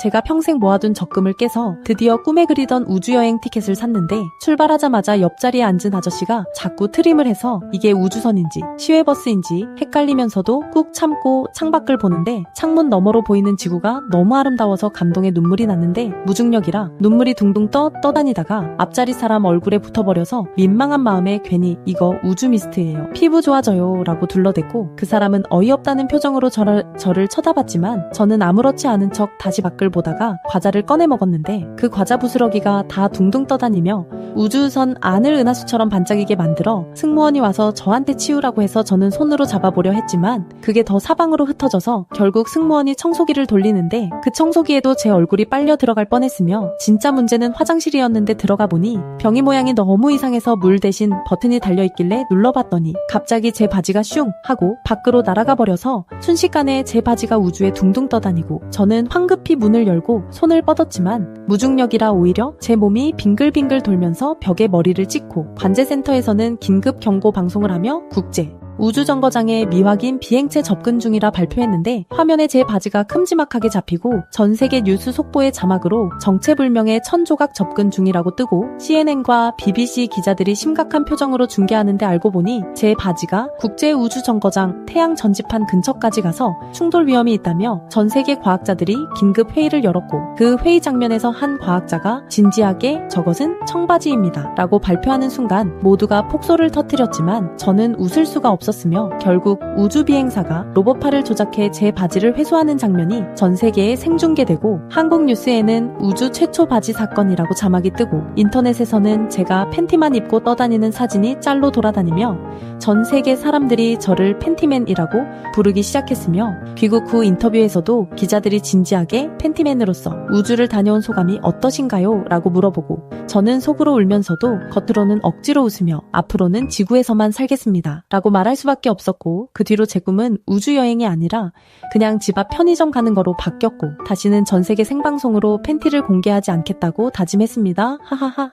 제가 평생 모아둔 적금을 깨서 드디어 꿈에 그리던 우주여행 티켓을 샀는데 출발하자마자 옆자리에 앉은 아저씨가 자꾸 트림을 해서 이게 우주선인지 시외버스인지 헷갈리면서도 꾹 참고 창밖을 보는데 창문 너머로 보이는 지구가 너무 아름다워서 감동의 눈물이 났는데 무중력이라 눈물이 둥둥 떠 떠다니다가 앞자리 사람 얼굴에 붙어버려서 민망한 마음에 괜히 이거 우주 미스트예요. 피부 좋아져요 라고 둘러댔고 그 사람은 어이없다는 표정으로 저를, 저를 쳐다봤지만 저는 아무렇지 않은 척 다시 밖을 보다가 과자를 꺼내 먹었는데 그 과자 부스러기가 다 둥둥 떠다니며 우주선 안을 은하수처럼 반짝이게 만들어 승무원이 와서 저한테 치우라고 해서 저는 손으로 잡아보려 했지만 그게 더 사방으로 흩어져서 결국 승무원이 청소기를 돌리는데 그 청소기에도 제 얼굴이 빨려 들어갈 뻔했으며 진짜 문제는 화장실이었는데 들어가 보니 병이 모양이 너무 이상해서 물 대신 버튼이 달려있길래 눌러봤더니 갑자기 제 바지가 슝 하고 밖으로 날아가 버려서 순식간에 제 바지가 우주에 둥둥 떠다니고 저는 황급히 문을 열고 손을 뻗었지만 무중력이라 오히려 제 몸이 빙글빙글 돌면서 벽에 머리를 찍고 관제센터에서는 긴급 경고 방송을 하며 국제 우주정거장에 미확인 비행체 접근 중이라 발표했는데 화면에 제 바지가 큼지막하게 잡히고 전 세계 뉴스 속보의 자막으로 정체불명의 천조각 접근 중이라고 뜨고 CNN과 BBC 기자들이 심각한 표정으로 중계하는데 알고 보니 제 바지가 국제우주정거장 태양 전지판 근처까지 가서 충돌 위험이 있다며 전 세계 과학자들이 긴급 회의를 열었고 그 회의 장면에서 한 과학자가 진지하게 저것은 청바지입니다 라고 발표하는 순간 모두가 폭소를 터뜨렸지만 저는 웃을 수가 없었습니다. 없었으며 결국 우주 비행사가 로봇팔을 조작해 제 바지를 회수하는 장면이 전 세계에 생중계되고 한국 뉴스에는 우주 최초 바지 사건이라고 자막이 뜨고 인터넷에서는 제가 팬티만 입고 떠다니는 사진이 짤로 돌아다니며 전 세계 사람들이 저를 팬티맨이라고 부르기 시작했으며 귀국 후 인터뷰에서도 기자들이 진지하게 팬티맨으로서 우주를 다녀온 소감이 어떠신가요? 라고 물어보고 저는 속으로 울면서도 겉으로는 억지로 웃으며 앞으로는 지구에서만 살겠습니다. 라고 말할 수밖에 없었고 그 뒤로 제 꿈은 우주 여행이 아니라 그냥 집 앞 편의점 가는 거로 바뀌었고 다시는 전 세계 생방송으로 팬티를 공개하지 않겠다고 다짐했습니다. 하하하.